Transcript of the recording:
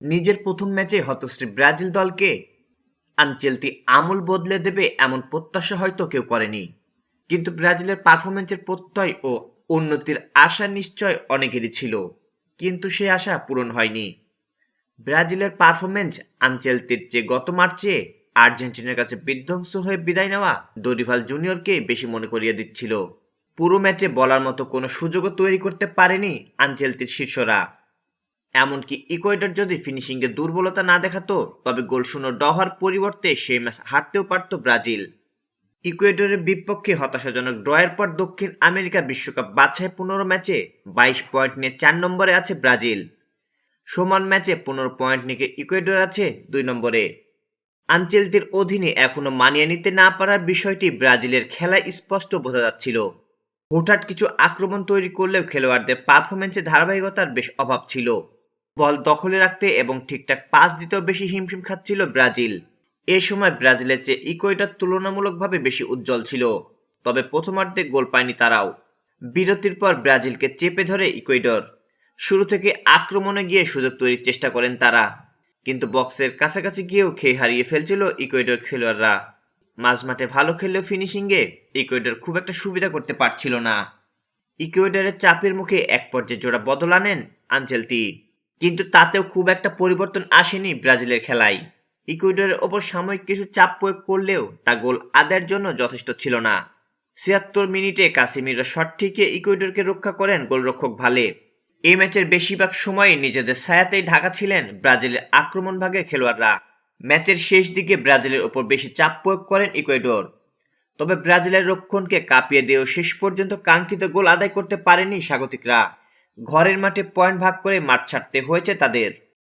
নিজের প্রথম ম্যাচে হতশ্রী ব্রাজিল দলকে আনচেলতি আমূল বদলে দেবে এমন প্রত্যাশা হয়তো কেউ করেনি। কিন্তু ব্রাজিলের পারফরমেন্সের প্রত্যয় ও উন্নতির আশা নিশ্চয় অনেকেরই ছিল, কিন্তু সে আশা পূরণ হয়নি। ব্রাজিলের পারফরমেন্স আনচেলতির চেয়ে গত মার্চে আর্জেন্টিনার কাছে বিধ্বংস হয়ে বিদায় নেওয়া দরিভাল জুনিয়রকে বেশি মনে করিয়ে দিচ্ছিল। পুরো ম্যাচে বলার মতো কোনো সুযোগও তৈরি করতে পারেনি আনচেলতির শীর্ষরা। এমনকি ইকুয়েডর যদি ফিনিশিংয়ে দুর্বলতা না দেখাতো, তবে গোল শূন্য ডহার পরিবর্তে সেই ম্যাচ হারতেও পারত ব্রাজিল। ইকুয়েডরের বিপক্ষে হতাশাজনক ড্রয়ের পর দক্ষিণ আমেরিকা বিশ্বকাপ বাছাই পনেরো ম্যাচে বাইশ পয়েন্ট নিয়ে চার নম্বরে আছে ব্রাজিল। সমান ম্যাচে পনেরো পয়েন্ট নিয়ে ইকুয়েডর আছে দুই নম্বরে। আনচেলতির অধীনে এখনও মানিয়ে নিতে না পারার বিষয়টি ব্রাজিলের খেলায় স্পষ্ট বোঝা যাচ্ছিল। হঠাৎ কিছু আক্রমণ তৈরি করলেও খেলোয়াড়দের পারফরমেন্সে ধারাবাহিকতার বেশ অভাব ছিল। বল দখলে রাখতে এবং ঠিকঠাক পাস দিতেও বেশি হিমশিম খাচ্ছিল ব্রাজিল। এ সময় ব্রাজিলের চেয়ে ইকুয়েডর তুলনামূলকভাবে বেশি উজ্জ্বল ছিল, তবে প্রথমার্ধে গোল পায়নি তারাও। বিরতির পর ব্রাজিলকে চেপে ধরে ইকুয়েডর। শুরু থেকে আক্রমণে গিয়ে সুযোগ তৈরির চেষ্টা করেন তারা, কিন্তু বক্সের কাছাকাছি গিয়েও খেয়ে হারিয়ে ফেলছিল ইকুয়েডর খেলোয়াড়রা। মাঝমাঠে ভালো খেললেও ফিনিশিংয়ে ইকুয়েডর খুব একটা সুবিধা করতে পারছিল না। ইকুয়েডরের চাপের মুখে এক পর্যায়ে জোড়া বদল আনেন আনচেলতি কিন্তু তাতেও খুব একটা পরিবর্তন আসেনি ব্রাজিলের খেলায়। ইকুয়েডরের ওপর সাময়িক কিছু চাপ প্রয়োগ করলেও তা গোল আদায়ের জন্য যথেষ্ট ছিল না। ছিয়াত্তর মিনিটে কাসিমিরো শট ঠিকে ইকুয়েডরকে রক্ষা করেন গোলরক্ষক ভালে। এই ম্যাচের বেশিরভাগ সময় নিজেদের ছায়াতেই ঢাকা ছিলেন ব্রাজিলের আক্রমণ ভাগের খেলোয়াড়রা। ম্যাচের শেষ দিকে ব্রাজিলের ওপর বেশি চাপ প্রয়োগ করেন ইকুয়েডর। তবে ব্রাজিলের রক্ষণকে কাঁপিয়ে দিয়েও শেষ পর্যন্ত কাঙ্ক্ষিত গোল আদায় করতে পারেনি স্বাগতিকরা। ঘরের মাঠে পয়েন্ট ভাগ করে মাঠ ছাড়তে হয়েছে তাদের।